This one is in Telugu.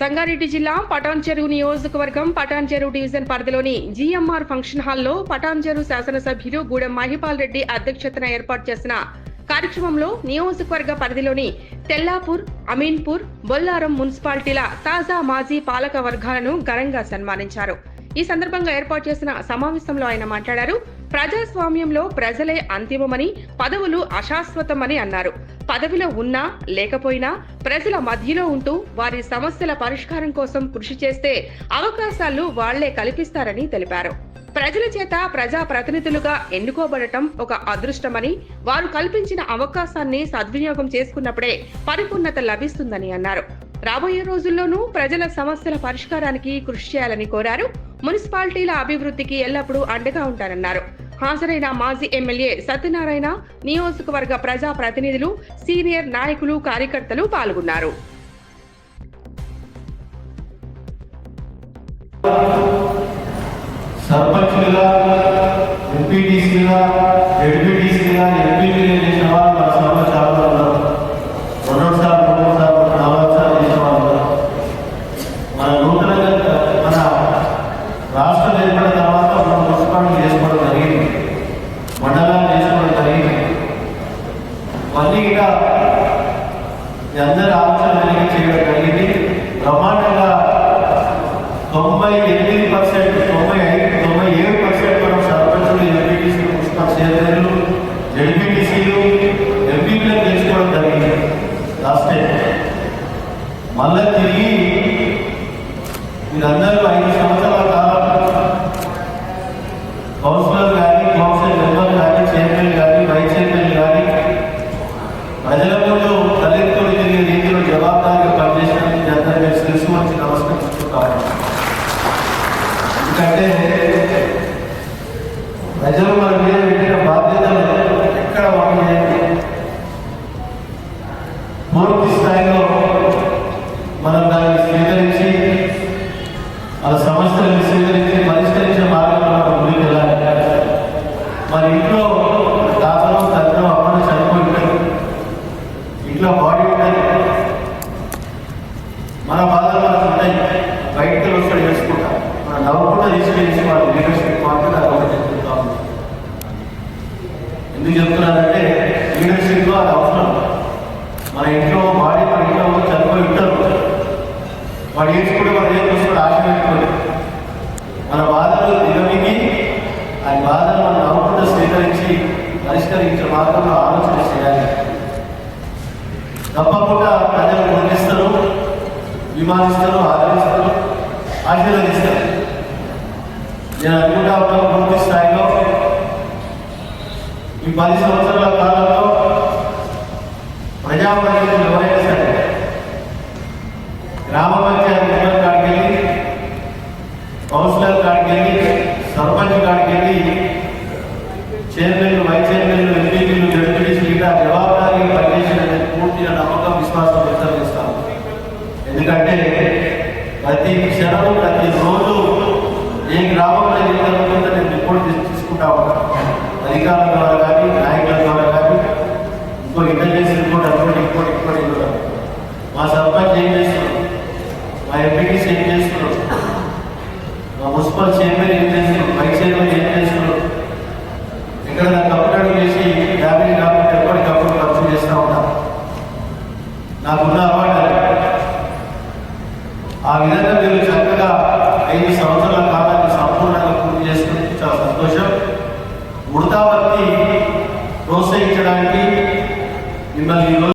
సంగారెడ్డి జిల్లా పటాన్ చెరువు నియోజకవర్గం పటాన్ చెరువు డివిజన్ పరిధిలోని జీఎంఆర్ ఫంక్షన్ హాల్లో పటాన్ చెరువు శాసనసభ్యులు గూడెం మహిపాల్ రెడ్డి అధ్యక్షతన ఏర్పాటు చేసిన కార్యక్రమంలో నియోజకవర్గ పరిధిలోని తెల్లాపూర్ అమీన్పూర్ బొల్లారం మున్సిపాలిటీల తాజా మాజీ పాలక వర్గాలను ఘనంగా సన్మానించారు. ఈ సందర్భంగా ఏర్పాటు చేసిన సమావేశంలో ఆయన మాట్లాడారు. ప్రజాస్వామ్యంలో ప్రజలే అంతిమమని పదవులు అశాశ్వతమని అన్నారు. పదవిలో ఉన్నా లేకపోయినా ప్రజల మధ్యలో ఉంటూ వారి సమస్యల పరిష్కారం కోసం కృషి చేస్తే అవకాశాలు వాళ్ళే కల్పిస్తారని తెలిపారు. ప్రజల చేత ప్రజా ప్రతినిధులుగా ఎన్నుకోబడటం ఒక అదృష్టమని వారు కల్పించిన అవకాశాన్ని సద్వినియోగం చేసుకున్నప్పుడే పరిపూర్ణత లభిస్తుందని అన్నారు. రాబోయే రోజుల్లోనూ ప్రజల సమస్యల పరిష్కారానికి కృషి చేయాలని కోరారు. మున్సిపాలిటీల అభివృద్ధికి ఎల్లప్పుడూ అండగా ఉంటారన్నారు. హాజరైన మాజీ ఎమ్మెల్యే సత్యనారాయణ నియోజకవర్గ ప్రజా ప్రతినిధులు సీనియర్ నాయకులు కార్యకర్తలు పాల్గొన్నారు. సర్పంచ్లుగా ఎంపీటీసీగా మళ్ళీ ఇక అందరి ఆలోచన కలిగి చేయడం జరిగింది? బ్రహ్మాండంగా తొంభై ఎనిమిది పర్సెంట్ తొంభై ఐదు తొంభై ఏడు పర్సెంట్ మనం సర్పంచులు ఎంపీటీసీ మున్సిపల్ చైర్మన్లు జడ్పీటీసీలు ఎంపీలను తీసుకోవడం జరిగింది లాస్ట్ టైం. మళ్ళీ తిరిగి మీరందరూ ఐదు మన బాధలు మనకు ఉంటాయి బయటకి వస్తాడు చేసుకుంటాం మన నవ్వకుండా తీసుకెళ్ళి వాళ్ళు లీడర్షిప్ మాత్రం నాకు ఒకటి చెప్తాం ఎందుకు చెప్తున్నానంటే లీడర్షిప్లో అది అవసరం. మన ఇంట్లో వాడి మన ఇంట్లో చనిపోయి ఉంటారు. వాడు ఏడ్చుకుంటే వాడు ఏం చూసుకుంటే ఆశ మన బాధలు దిగమిగి ఆ బాధలు మనం నవ్వకుండా స్వీకరించి పరిష్కరించే మార్గంలో ఆలోచన చేయాలి. తప్పకుండా విమానిస్తారు ఆదరిస్తారు. ఆశీర్వదిస్తారు నేను అనుకుంటా ఉన్నాను పూర్తి స్థాయిలో. ఈ పది సంవత్సరాల కాలంలో ప్రజాప్రతినిధులు ఎవరైనా సరే గ్రామ ప్రతి ప్రతి రోజు ఏ గ్రామంలో ఏం జరుగుతుందో నేను రిపోర్ట్ తీసుకుంటా ఉంటాను అధికారుల ద్వారా కానీ నాయకుల ద్వారా కానీ. ఇంకో ఇంటెలిజెన్స్ రిపోర్ట్ అప్పుడు ఇంకోటి ఇంకోటి కూడా మా సర్పంచ్ ఏం చేస్తున్నాడు? మా ఎంపీటీస్ ఏం చేస్తున్నాడు? మా మున్సిపల్ చైర్మన్ ఏం చేస్తున్నాడు? వైస్ చైర్మన్ ఏం చేస్తున్నాడు? ఇక్కడ నా కంప్లైంట్ చేసి యాభై కాకుండా ఎప్పటికప్పుడు ఖర్చు చేస్తూ ఉంటాను నాకున్న കൊടുത്താൽ